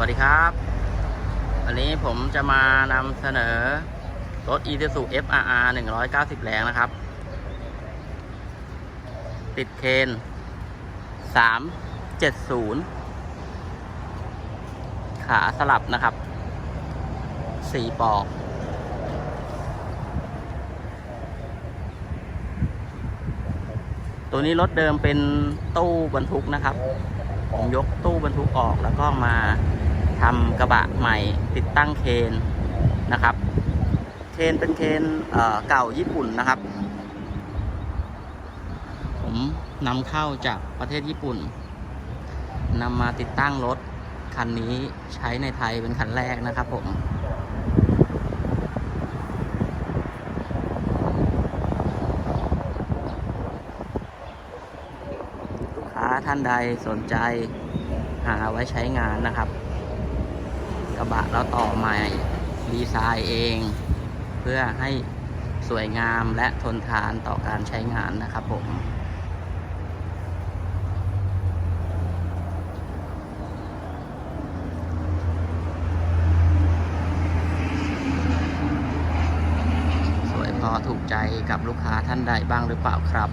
วัสดีครับ วันนี้ผมจะมานำเสนอรถ Isuzu FRR 190 แรงนะครับ ติดเคน 370 ขาสลับนะครับ 4 ปอก ตัวนี้รถเดิมเป็นตู้บรรทุกนะครับผมยกตู้บรรทุกออกแล้วก็มา ทำกระบะใหม่ติดตั้งเคนนะครับ เคนเป็นเคนเเก่าญี่ปุ่นนะครับ ผมนำเข้าจากประเทศญี่ปุ่นนำมาติดตั้งรถคันนี้ใช้ในไทยเป็นคันแรกนะครับผมลูกค้าท่านใดสนใจหาไว้ใช้งานนะครับ กระบะเราต่อใหม่ดีไซน์เอง เพื่อให้สวยงามและทนทานต่อการใช้งานนะครับผม สวยพอถูกใจกับลูกค้าท่านใดบ้างหรือเปล่าครับ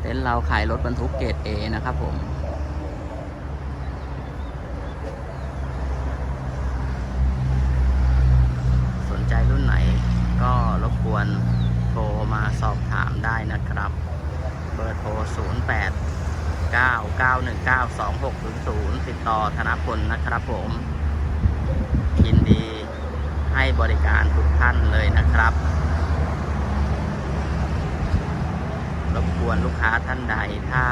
เต็นท์เราขายรถบรรทุกเกรด A นะครับผม สนใจรุ่นไหนก็ รบกวนโทรมาสอบถามได้นะครับ เบอร์โทร 0 8 9 9 1 9 2 6 0 0 ติดต่อธนพลนะครับผมยินดีให้บริการทุกท่านเลยนะครับรบกวนลูกค้าท่านใดถ้า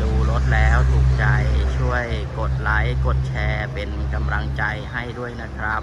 ดูรถแล้วถูกใจช่วยกดไลค์ กดแชร์เป็นกำลังใจให้ด้วยนะครับ